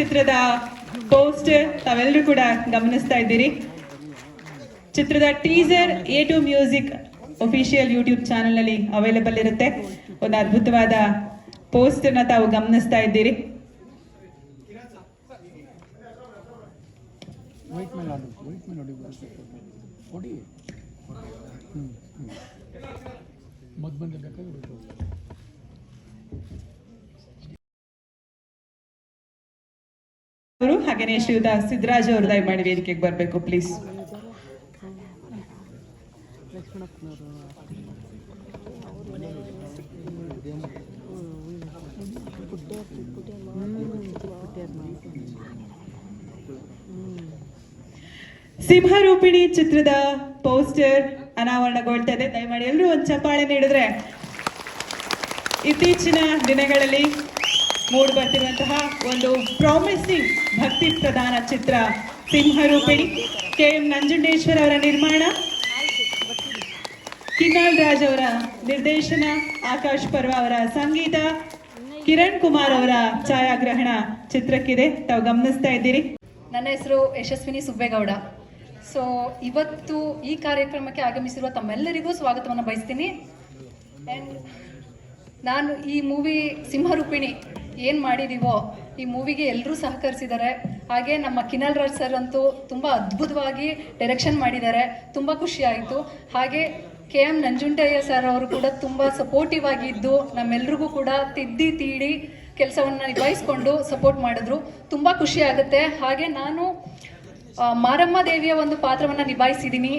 ಚಿತ್ರದ ಪೋಸ್ಟರ್ ತಾವೆಲ್ಲರೂ ಕೂಡ ಗಮನಿಸ್ತಾ ಇದ್ದೀರಿ. ಚಿತ್ರದ teaser A two music official YouTube ಚಾನೆಲ್ನಲ್ಲಿ ಅವೈಲೇಬಲ್ ಇರುತ್ತೆ. ಒಂದು ಅದ್ಭುತವಾದ ಪೋಸ್ಟ್ನ ತಾವು ಗಮನಿಸ್ತಾ ಇದ್ದೀರಿ. ವೈಟ್ ಅವರು ಹಾಗೇನೆ ಶ್ರೀಯುತ ಸಿದ್ದರಾಜ್ ಅವರು ದಯಮಾಡಿ ವೇದಿಕೆಗೆ ಬರಬೇಕು ಪ್ಲೀಸ್ ಸಿಂಹರೂಪಿಣಿ ಚಿತ್ರದ ಪೋಸ್ಟರ್ ಅನಾವರಣಗೊಳ್ತದೆ. ದಯಮಾಡಿ ಎಲ್ಲರೂ ಒಂದು ಚಪ್ಪಾಳೆ ನೀಡಿದ್ರೆ ಇತ್ತೀಚಿನ ದಿನಗಳಲ್ಲಿ ಮೂಡಿ ಬರ್ತಿರುವಂತಹ ಒಂದು ಪ್ರಾಮಿಸಿಂಗ್ ಭಕ್ತಿ ಪ್ರಧಾನ ಚಿತ್ರ ಸಿಂಹರೂಪಿಣಿ ಕೆ ಎಂ ನಂಜುಂಡೇಶ್ವರ ಅವರ ನಿರ್ಮಾಣ ಕಿನ್ನಾಳ್ ರಾಜ್ ಅವರ ನಿರ್ದೇಶನ, ಆಕಾಶ್ ಪರ್ವ ಅವರ ಸಂಗೀತ, ಕಿರಣ್ ಕುಮಾರ್ ಅವರ ಛಾಯಾಗ್ರಹಣ ಚಿತ್ರಕ್ಕಿದೆ. ತಾವು ಗಮನಿಸ್ತಾ ಇದ್ದೀರಿ. ನನ್ನ ಹೆಸರು ಯಶಸ್ವಿನಿ ಸುಬ್ಬೇಗೌಡ. ಸೊ ಇವತ್ತು ಈ ಕಾರ್ಯಕ್ರಮಕ್ಕೆ ಆಗಮಿಸಿರುವ ತಮ್ಮೆಲ್ಲರಿಗೂ ಸ್ವಾಗತವನ್ನು ಬಯಸ್ತೀನಿ. ನಾನು ಈ ಮೂವಿ ಸಿಂಹರೂಪಿಣಿ ಏನು ಮಾಡಿದೀವೋ ಈ ಮೂವಿಗೆ ಎಲ್ಲರೂ ಸಹಕರಿಸಿದ್ದಾರೆ. ಹಾಗೆ ನಮ್ಮ ಕಿನಲ್ ರಾಜ್ ಸರ್ ಅಂತೂ ತುಂಬ ಅದ್ಭುತವಾಗಿ ಡೈರೆಕ್ಷನ್ ಮಾಡಿದ್ದಾರೆ. ತುಂಬ ಖುಷಿಯಾಯಿತು ಹಾಗೆ ಕೆ ಎಂ ನಂಜುಂಡಯ್ಯ ಸರ್ ಅವರು ಕೂಡ ತುಂಬ ಸಪೋರ್ಟಿವ್ ಆಗಿದ್ದು ನಮ್ಮೆಲ್ರಿಗೂ ಕೂಡ ತಿದ್ದಿ ತೀಡಿ ಕೆಲಸವನ್ನು ನಿಭಾಯಿಸ್ಕೊಂಡು ಸಪೋರ್ಟ್ ಮಾಡಿದ್ರು. ತುಂಬ ಖುಷಿ ಆಗುತ್ತೆ. ಹಾಗೆ ನಾನು ಮಾರಮ್ಮ ದೇವಿಯ ಒಂದು ಪಾತ್ರವನ್ನು ನಿಭಾಯಿಸಿದ್ದೀನಿ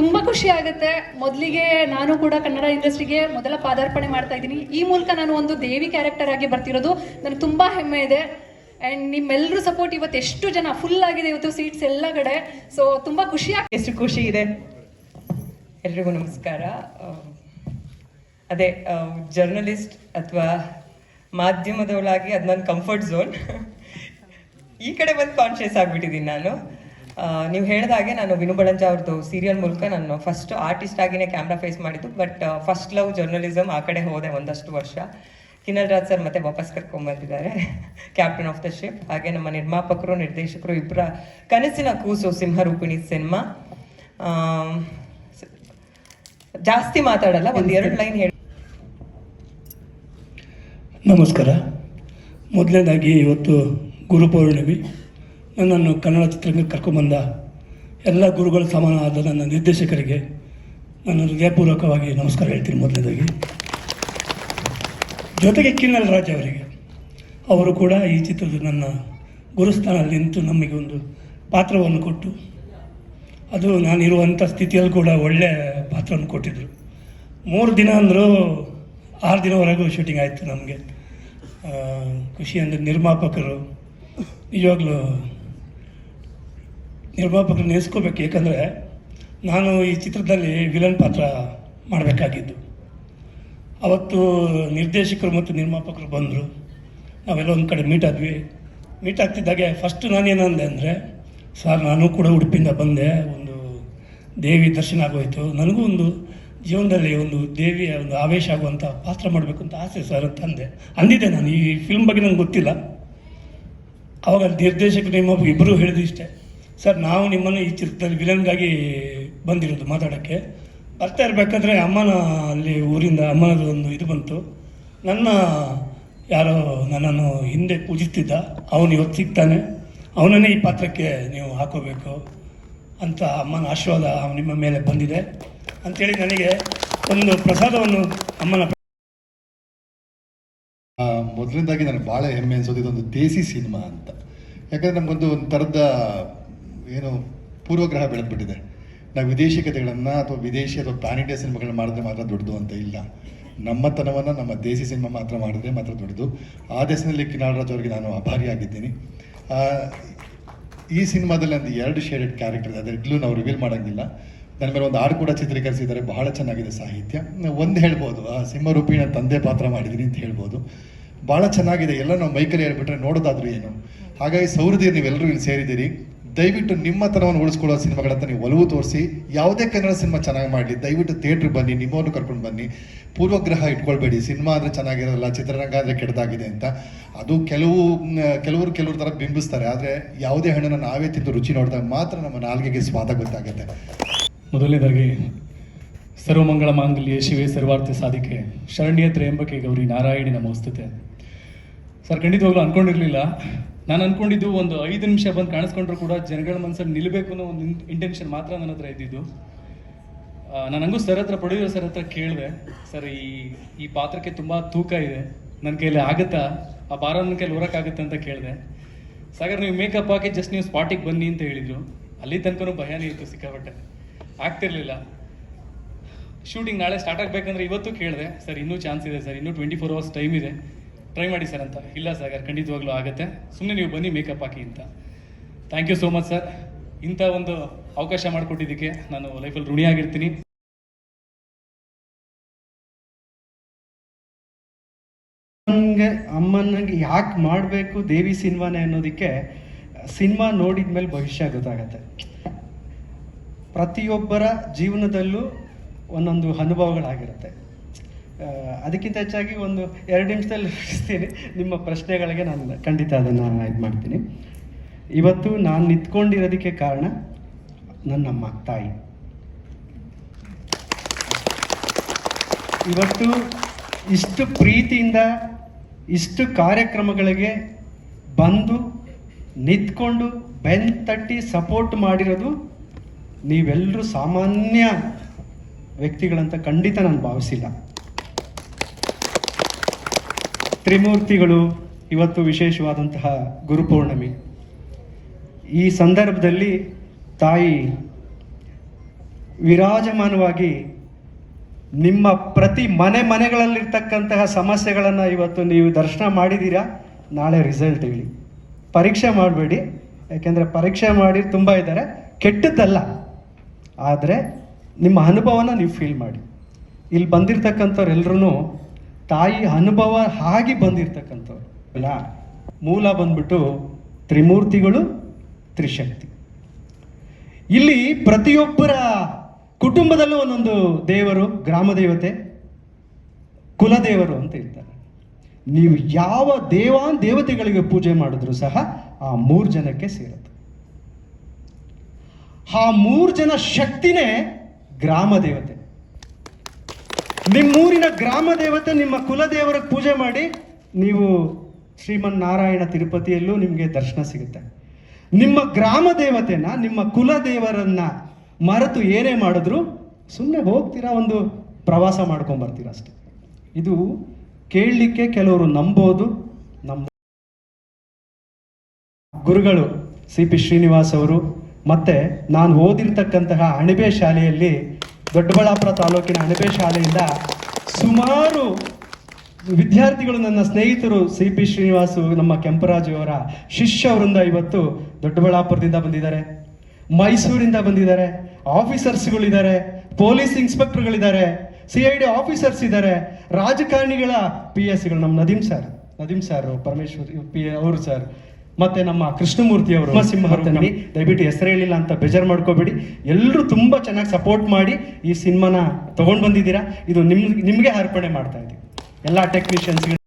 ತುಂಬ ಖುಷಿ ಆಗುತ್ತೆ. ಮೊದಲಿಗೆ ನಾನು ಕೂಡ ಕನ್ನಡ ಇಂಡಸ್ಟ್ರಿಗೆ ಮೊದಲ ಪಾದಾರ್ಪಣೆ ಮಾಡ್ತಾ ಇದ್ದೀನಿ. ಈ ಮೂಲಕ ನಾನು ಒಂದು ದೇವಿ ಕ್ಯಾರೆಕ್ಟರ್ ಆಗಿ ಬರ್ತಿರೋದು. ನನಗೆ ತುಂಬ ಹೆಮ್ಮೆ ಇದೆ. ಆ್ಯಂಡ್ ನಿಮ್ಮೆಲ್ಲರೂ ಸಪೋರ್ಟ್ ಇವತ್ತು ಎಷ್ಟು ಜನ ಫುಲ್ ಆಗಿದೆ ಇವತ್ತು ಸೀಟ್ಸ್ ಎಲ್ಲ ಕಡೆ. ಸೊ ತುಂಬ ಖುಷಿ ಆಗ್ತಿದೆ ಎಷ್ಟು ಖುಷಿ ಇದೆ. ಎಲ್ರಿಗೂ ನಮಸ್ಕಾರ. ಅದೇ ಜರ್ನಲಿಸ್ಟ್ ಅಥವಾ ಮಾಧ್ಯಮದವಳಾಗಿ ಅದು ನನ್ನ ಕಂಫರ್ಟ್ ಝೋನ್ ಈ ಕಡೆ ಬಂದು ಕಾನ್ಷಿಯಸ್ ಆಗಿಬಿಟ್ಟಿದ್ದೀನಿ ನಾನು. ನೀವು ಹೇಳಿದಾಗೆ ನಾನು ವಿನು ಬಳಂಜ ಅವ್ರದ್ದು ಸೀರಿಯಲ್ ಮೂಲಕ ನಾನು ಫಸ್ಟ್ ಆರ್ಟಿಸ್ಟ್ ಆಗಿನೇ ಕ್ಯಾಮ್ರಾ ಫೇಸ್ ಮಾಡಿದ್ದು ಬಟ್ ಫಸ್ಟ್ ಲವ್ ಜರ್ನಲಿಸಮ್ ಆ ಕಡೆ ಹೋದೆ ಒಂದಷ್ಟು ವರ್ಷ. ಕಿನ್ನಲ್ ರಾಜ್ ಸರ್ ಮತ್ತೆ ವಾಪಸ್ ಕರ್ಕೊಂಬಂದಿದ್ದಾರೆ ಕ್ಯಾಪ್ಟನ್ ಆಫ್ ದ ಶಿಪ್ ಹಾಗೆ ನಮ್ಮ ನಿರ್ಮಾಪಕರು ನಿರ್ದೇಶಕರು ಇಬ್ಬರ ಕನಸಿನ ಕೂಸು ಸಿಂಹರೂಪಿಣಿ ಸಿನಿಮಾ ಜಾಸ್ತಿ ಮಾತಾಡಲ್ಲ ಒಂದು ಎರಡು ಲೈನ್ ಹೇಳಿ. ನಮಸ್ಕಾರ. ಮೊದಲನೇದಾಗಿ ಇವತ್ತು ಗುರುಪೌರ್ಣಿಮೆ ನನ್ನನ್ನು ಕನ್ನಡ ಚಿತ್ರರಂಗಕ್ಕೆ ಕರ್ಕೊಂಬಂದ ಎಲ್ಲ ಗುರುಗಳ ಆದ ನನ್ನ ನಿರ್ದೇಶಕರಿಗೆ ನಾನು ಹೃದಯಪೂರ್ವಕವಾಗಿ ನಮಸ್ಕಾರ ಹೇಳ್ತೀನಿ ಮೊದಲನೇದಾಗಿ. ಜೊತೆಗೆ ಕಿನ್ನಲ್ ರಾಜ್ ಅವರಿಗೆ. ಅವರು ಕೂಡ ಈ ಚಿತ್ರದ ನನ್ನ ಗುರುಸ್ಥಾನದಲ್ಲಿ ನಿಂತು ನಮಗೆ ಒಂದು ಪಾತ್ರವನ್ನು ಕೊಟ್ಟು, ಅದು ನಾನಿರುವಂಥ ಸ್ಥಿತಿಯಲ್ಲಿ ಕೂಡ ಒಳ್ಳೆಯ ಪಾತ್ರವನ್ನು ಕೊಟ್ಟಿದ್ದರು ಮೂರು ದಿನ ಅಂದರೂ ಆರು ದಿನವರೆಗೂ ಶೂಟಿಂಗ್ ಆಯಿತು ನಮಗೆ. ಖುಷಿ ಅಂದರೆ ನಿರ್ಮಾಪಕರು, ನಿಜವಾಗ್ಲೂ ನಿರ್ಮಾಪಕರು ನೆನೆಸ್ಕೋಬೇಕು. ಏಕೆಂದರೆ ನಾನು ಈ ಚಿತ್ರದಲ್ಲಿ ವಿಲನ್ ಪಾತ್ರ ಮಾಡಬೇಕಾಗಿದ್ದು. ಅವತ್ತು ನಿರ್ದೇಶಕರು ಮತ್ತು ನಿರ್ಮಾಪಕರು ಬಂದರು. ನಾವೆಲ್ಲ ಒಂದು ಕಡೆ ಮೀಟ್ ಆದ್ವಿ. ಮೀಟ್ ಆಗ್ತಿದ್ದಾಗೆ ಫಸ್ಟ್ ನಾನೇನಂದೆ ಅಂದರೆ, ಸರ್, ನಾನು ಕೂಡ ಉಡುಪಿಯಿಂದ ಬಂದೆ. ಒಂದು ದೇವಿ ದರ್ಶನ ಆಗೋಯಿತು. ನನಗೂ ಒಂದು ಜೀವನದಲ್ಲಿ ಒಂದು ದೇವಿಯ ಒಂದು ಆವೇಶ ಆಗುವಂಥ ಪಾತ್ರ ಮಾಡಬೇಕು ಅಂತ ಆಸೆ ಸರ್ ಅಂತ ಅಂದೆ. ಅಂದಿದ್ದೆ ನಾನು. ಈ ಫಿಲ್ಮ್ ಬಗ್ಗೆ ನಂಗೆ ಗೊತ್ತಿಲ್ಲ. ಅವಾಗ ನಿರ್ದೇಶಕರು ನಿಮ್ಮ ಇಬ್ಬರು ಹೇಳಿದ್ದು ಇಷ್ಟೇ. ಸರ್ ನಾವು ನಿಮ್ಮನ್ನು ಈ ಚಿತ್ರದಲ್ಲಿ ವಿಲನ್ಗಾಗಿ ಬಂದಿರೋದು ಮಾತಾಡೋಕ್ಕೆ. ಬರ್ತಾ ಇರಬೇಕಂದ್ರೆ ಅಮ್ಮನ ಅಲ್ಲಿ ಊರಿಂದ ಅಮ್ಮನದು ಒಂದು ಇದು ಬಂತು. ನನ್ನ ಯಾರೋ ನನ್ನನ್ನು ಹಿಂದೆ ಪೂಜಿಸ್ತಿದ್ದ ಅವನು ಇವತ್ತು ಸಿಗ್ತಾನೆ. ಅವನನ್ನೇ ಈ ಪಾತ್ರಕ್ಕೆ ನೀವು ಹಾಕೋಬೇಕು ಅಂತ ಅಮ್ಮನ ಆಶೀರ್ವಾದ ನಿಮ್ಮ ಮೇಲೆ ಬಂದಿದೆ. ಅಂಥೇಳಿ ನನಗೆ ಒಂದು ಪ್ರಸಾದವನ್ನು ಅಮ್ಮನ ಆ, ಮೊದಲನೇದಾಗಿ ನನಗೆ ಭಾಳ ಹೆಮ್ಮೆ ಅನಿಸೋದು ಇದೊಂದು ದೇಸಿ ಸಿನಿಮಾ ಅಂತ. ಯಾಕಂದ್ರೆ ನಮಗೊಂದು ಒಂದು ಥರದ ಏನು ಪೂರ್ವಗ್ರಹ ಬೆಳೆದ್ಬಿಟ್ಟಿದೆ. ನಾವು ವಿದೇಶಿ ಕಥೆಗಳನ್ನು ಅಥವಾ ವಿದೇಶಿ ಅಥವಾ ಪ್ಯಾನ್ ಇಂಡಿಯಾ ಸಿನಿಮಾಗಳನ್ನ ಮಾಡಿದ್ರೆ ಮಾತ್ರ ದೊಡ್ಡದು ಅಂತ ಇಲ್ಲ. ನಮ್ಮತನವನ್ನು ನಮ್ಮ ದೇಸಿ ಸಿನಿಮಾ ಮಾತ್ರ ಮಾಡಿದ್ರೆ ಮಾತ್ರ ದೊಡ್ಡದು. ಆ ದೇಶದಲ್ಲಿ ಕಿನಾಳರಾಜ್ ಅವರಿಗೆ ನಾನು ಅಭಾರಿಯಾಗಿದ್ದೀನಿ ಈ ಸಿನಿಮಾದಲ್ಲಿ ಒಂದು ಎರಡು ಶೇಡೆಡ್ ಕ್ಯಾರೆಕ್ಟರ್ ಇದೆ. ಇಡ್ಲೂ ನಾವು ರಿವೀಲ್ ಮಾಡೋಂಗಿಲ್ಲ. ನನ್ನ ಮೇಲೆ ಒಂದು ಹಾಡು ಕೂಡ ಚಿತ್ರೀಕರಿಸಿದ್ದಾರೆ. ಬಹಳ ಚೆನ್ನಾಗಿದೆ ಸಾಹಿತ್ಯ. ಒಂದು ಹೇಳ್ಬೋದು, ಆ ಸಿಂಹರೂಪಿಣ ತಂದೆ ಪಾತ್ರ ಮಾಡಿದ್ದೀನಿ ಅಂತ ಹೇಳ್ಬೋದು. ಭಾಳ ಚೆನ್ನಾಗಿದೆ. ಎಲ್ಲ ನಾವು ಮೈಕಲ್ಲಿ ಹೇಳ್ಬಿಟ್ರೆ ನೋಡೋದಾದ್ರೂ ಏನು. ಹಾಗಾಗಿ ಸೌರದೀರ್ ನೀವೆಲ್ಲರೂ ಇಲ್ಲಿ ಸೇರಿದ್ದೀರಿ. ದಯವಿಟ್ಟು ನಿಮ್ಮ ತನವನ್ನು ಉಳಿಸ್ಕೊಳ್ಳೋ ಸಿನಿಮಾಗಳಂತ ನೀವು ಒಲವು ತೋರಿಸಿ, ಯಾವುದೇ ಕನ್ನಡ ಸಿನಿಮಾ ಚೆನ್ನಾಗಿ ಮಾಡಲಿ, ದಯವಿಟ್ಟು ಥಿಯೇಟ್ರಿಗೆ ಬನ್ನಿ ನಿಮ್ಮನ್ನು ಕರ್ಕೊಂಡು ಬನ್ನಿ. ಪೂರ್ವಗ್ರಹ ಇಟ್ಕೊಳ್ಬೇಡಿ, ಸಿನಿಮಾ ಅಂದರೆ ಚೆನ್ನಾಗಿರೋಲ್ಲ, ಚಿತ್ರರಂಗ ಅಂದರೆ ಕೆಟ್ಟದಾಗಿದೆ ಅಂತ. ಅದು ಕೆಲವು ಕೆಲವರು ಕೆಲವರು ಥರ ಬಿಂಬಿಸ್ತಾರೆ, ಆದರೆ ಯಾವುದೇ ಹಣ್ಣನ್ನು ನಾವೇ ತಿಂದು ರುಚಿ ನೋಡಿದಾಗ ಮಾತ್ರ ನಮ್ಮ ನಾಲ್ಗೆಗೆ ಸ್ವಾದ ಗೊತ್ತಾಗುತ್ತೆ. ಮೊದಲನೇದಾಗಿ, ಸರ್ವಮಂಗಳ ಮಾಂಗಲ್ಯ ಶಿವೆ ಸರ್ವಾರ್ಥ ಸಾಧಿಕೆ ಶರಣ್ಯ ತ್ರ್ಯಂಬಕೆ ಗೌರಿ ನಾರಾಯಣಿ ನಮೋಸ್ತುತೆ ಸರ್, ಖಂಡಿತವಾಗ್ಲೂ ಅನ್ಕೊಂಡಿರ್ಲಿಲ್ಲ ನಾನು ಅನ್ಕೊಂಡಿದ್ದು ಒಂದು ಐದು ನಿಮಿಷ ಬಂದು ಕಾಣಿಸ್ಕೊಂಡ್ರು ಕೂಡ ಜನಗಳ ಮನಸ್ಸಲ್ಲಿ ನಿಲ್ಲಬೇಕು ಅನ್ನೋ ಒಂದು ಇಂಟೆನ್ಷನ್ ಮಾತ್ರ ನನ್ನ ಹತ್ರ ಇದ್ದಿದ್ದು. ನಾನು ಹಂಗೂ ಸರ್ ಹತ್ರ ಪ್ರೊಡ್ಯೂಸರ್ ಸರ್ ಹತ್ರ ಕೇಳಿದೆ, ಸರ್, ಈ ಈ ಪಾತ್ರಕ್ಕೆ ತುಂಬ ತೂಕ ಇದೆ. ನನ್ನ ಕೈಲಿ ಆಗುತ್ತಾ? ಆ ಭಾರ ನನ್ನ ಕೈಲಿ ಹೊರಕ್ಕಾಗುತ್ತೆ ಅಂತ ಕೇಳಿದೆ. ಸಾಗರ್, ನೀವು ಮೇಕಪ್ ಹಾಕಿ ಜಸ್ಟ್ ನೀವು ಸ್ಪಾಟಿಗೆ ಬನ್ನಿ ಅಂತ ಹೇಳಿದರು. ಅಲ್ಲಿ ತನಕನೂ ಭಯನೇ ಇತ್ತು ಸಿಕ್ಕಾಪಟ್ಟೆ. ಆಗ್ತಿರ್ಲಿಲ್ಲ. ಶೂಟಿಂಗ್ ನಾಳೆ ಸ್ಟಾರ್ಟ್ ಆಗಬೇಕಂದ್ರೆ ಇವತ್ತು ಕೇಳಿದೆ, ಸರ್, ಇನ್ನೂ ಚಾನ್ಸ್ ಇದೆ, ಸರ್, ಇನ್ನೂ ಟ್ವೆಂಟಿ ಫೋರ್ ಅವರ್ಸ್ ಟೈಮ್ ಇದೆ. ಟ್ರೈ ಮಾಡಿ ಸರ್ ಅಂತ. ಇಲ್ಲ ಸರ್ ಖಂಡಿತವಾಗ್ಲೂ ಆಗುತ್ತೆ. ಸುಮ್ಮನೆ ನೀವು ಬನ್ನಿ ಮೇಕಪ್ ಹಾಕಿ ಅಂತ. Thank you so much sir ಇಂಥ ಒಂದು ಅವಕಾಶ ಮಾಡಿಕೊಟ್ಟಿದ್ದಕ್ಕೆ ನಾನು ಲೈಫಲ್ಲಿ ಋಣಿಯಾಗಿರ್ತೀನಿ ಅಮ್ಮನಿಗೆ ಅಮ್ಮನಿಗೆ ಯಾಕೆ ಮಾಡಬೇಕು ದೇವಿ ಸಿನಿಮಾನೇ ಅನ್ನೋದಕ್ಕೆ ಸಿನಿಮಾ ನೋಡಿದ ಮೇಲೆ ಭವಿಷ್ಯ ಗೊತ್ತಾಗತ್ತೆ. ಪ್ರತಿಯೊಬ್ಬರ ಜೀವನದಲ್ಲೂ ಒಂದೊಂದು ಅನುಭವಗಳಾಗಿರುತ್ತೆ. ಅದಕ್ಕಿಂತ ಹೆಚ್ಚಾಗಿ ಒಂದು ಎರಡು ನಿಮಿಷದಲ್ಲಿ ಮುಗಿಸ್ತೀನಿ. ನಿಮ್ಮ ಪ್ರಶ್ನೆಗಳಿಗೆ ನಾನು ಖಂಡಿತ ಅದನ್ನು ಇದು ಮಾಡ್ತೀನಿ. ಇವತ್ತು ನಾನು ನಿಂತ್ಕೊಂಡಿರೋದಕ್ಕೆ ಕಾರಣ ನನ್ನಮ್ಮ ತಾಯಿ. ಇವತ್ತು ಇಷ್ಟು ಪ್ರೀತಿಯಿಂದ, ಇಷ್ಟು ಕಾರ್ಯಕ್ರಮಗಳಿಗೆ ಬಂದು ನಿಂತ್ಕೊಂಡು ಬೆನ್ ತಟ್ಟಿ ಸಪೋರ್ಟ್ ಮಾಡಿರೋದು ನೀವೆಲ್ಲರೂ ಸಾಮಾನ್ಯ ವ್ಯಕ್ತಿಗಳಂತ ಖಂಡಿತ ನಾನು ಭಾವಿಸಿಲ್ಲ. ತ್ರಿಮೂರ್ತಿಗಳು ಇವತ್ತು ವಿಶೇಷವಾದಂತಹ ಗುರುಪೌರ್ಣಮಿ ಈ ಸಂದರ್ಭದಲ್ಲಿ ತಾಯಿ ವಿರಾಜಮಾನವಾಗಿ ನಿಮ್ಮ ಪ್ರತಿ ಮನೆ ಮನೆಗಳಲ್ಲಿರ್ತಕ್ಕಂತಹ ಸಮಸ್ಯೆಗಳನ್ನು ಇವತ್ತು ನೀವು ದರ್ಶನ ಮಾಡಿದ್ದೀರಾ ನಾಳೆ ರಿಸಲ್ಟ್ ಹೇಳಿ. ಪರೀಕ್ಷೆ ಮಾಡಬೇಡಿ. ಯಾಕೆಂದರೆ ಪರೀಕ್ಷೆ ಮಾಡಿ ತುಂಬ ಇದ್ದಾರೆ. ಕೆಟ್ಟದ್ದಲ್ಲ. ಆದರೆ ನಿಮ್ಮ ಅನುಭವನ ನೀವು ಫೀಲ್ ಮಾಡಿ. ಇಲ್ಲಿ ಬಂದಿರತಕ್ಕಂಥವ್ರೆಲ್ಲರೂ ತಾಯಿ ಅನುಭವ ಆಗಿ ಬಂದಿರತಕ್ಕಂಥವ್ರು. ಅಲ್ಲ, ಮೂಲ ಬಂದ್ಬಿಟ್ಟು ತ್ರಿಮೂರ್ತಿಗಳು, ತ್ರಿಶಕ್ತಿ. ಇಲ್ಲಿ ಪ್ರತಿಯೊಬ್ಬರ ಕುಟುಂಬದಲ್ಲೂ ಒಂದೊಂದು ದೇವರು ಗ್ರಾಮ ದೇವತೆ ಕುಲದೇವರು ಅಂತ ಇರ್ತಾರೆ. ನೀವು ಯಾವ ದೇವಾನ್ ದೇವತೆಗಳಿಗೆ ಪೂಜೆ ಮಾಡಿದ್ರು ಸಹ ಆ ಮೂರು ಜನಕ್ಕೆ ಸೇರುತ್ತೆ. ಆ ಮೂರು ಜನ ಶಕ್ತಿನೇ ಗ್ರಾಮ ದೇವತೆ ನಿಮ್ಮೂರಿನ ಗ್ರಾಮ ದೇವತೆ, ನಿಮ್ಮ ಕುಲದೇವರ ಪೂಜೆ ಮಾಡಿ ನೀವು ಶ್ರೀಮನ್ ನಾರಾಯಣ ತಿರುಪತಿಯಲ್ಲೂ ನಿಮಗೆ ದರ್ಶನ ಸಿಗುತ್ತೆ. ನಿಮ್ಮ ಗ್ರಾಮ ದೇವತೆನ, ನಿಮ್ಮ ಕುಲದೇವರನ್ನ ಮರೆತು ಏನೇ ಮಾಡಿದ್ರು ಸುಮ್ಮನೆ ಹೋಗ್ತೀರಾ, ಒಂದು ಪ್ರವಾಸ ಮಾಡ್ಕೊಂಡ್ ಬರ್ತೀರಾ ಅಷ್ಟೆ. ಇದು ಕೇಳಲಿಕ್ಕೆ ಕೆಲವರು ನಂಬೋದು ನಮ್ಮ ಗುರುಗಳು ಸಿ ಪಿ ಶ್ರೀನಿವಾಸ್ ಅವರು, ಮತ್ತೆ ನಾನು ಓದಿರ್ತಕ್ಕಂತಹ ಅಣಿಬೆ ಶಾಲೆಯಲ್ಲಿ ದೊಡ್ಡಬಳ್ಳಾಪುರ ತಾಲೂಕಿನ ಅಣಬೆ ಶಾಲೆಯಿಂದ ಸುಮಾರು ವಿದ್ಯಾರ್ಥಿಗಳು ನನ್ನ ಸ್ನೇಹಿತರು ಸಿ ಪಿ ಶ್ರೀನಿವಾಸು, ನಮ್ಮ ಕೆಂಪರಾಜು ಅವರ ಶಿಷ್ಯ ವೃಂದ ಇವತ್ತು ದೊಡ್ಡಬಳ್ಳಾಪುರದಿಂದ ಬಂದಿದ್ದಾರೆ. ಮೈಸೂರಿಂದ ಬಂದಿದ್ದಾರೆ. ಆಫೀಸರ್ಸ್ಗಳಿದ್ದಾರೆ. ಪೊಲೀಸ್ ಇನ್ಸ್ಪೆಕ್ಟರ್ಗಳಿದ್ದಾರೆ. ಸಿ ಐ ಡಿ ಆಫೀಸರ್ಸ್ ಇದ್ದಾರೆ. ರಾಜಕಾರಣಿಗಳ ಪಿ ಎಸ್ಗಳು ನಮ್ಮ Nadeem sir Nadeem sir, Parameshwar, P ಅವರು ಸರ್. ಮತ್ತೆ ನಮ್ಮ ಕೃಷ್ಣಮೂರ್ತಿ ಅವರು ಸಿಂಹರ್ತೀನಿ ದಯವಿಟ್ಟು ಹೆಸರು ಹೇಳಿಲ್ಲ ಅಂತ ಬೇಜಾರು ಮಾಡ್ಕೋಬೇಡಿ. ಎಲ್ಲರೂ ತುಂಬಾ ಚೆನ್ನಾಗಿ ಸಪೋರ್ಟ್ ಮಾಡಿ ಈ ಸಿನಿಮಾನ ತಗೊಂಡ್ ಬಂದಿದ್ದೀರಾ? ಇದು ನಿಮ್ ನಿಮ್ಗೆ ಅರ್ಪಣೆ ಮಾಡ್ತಾ ಇದ್ದೀವಿ ಎಲ್ಲ ಟೆಕ್ನಿಷಿಯನ್ಸ್ಗೆ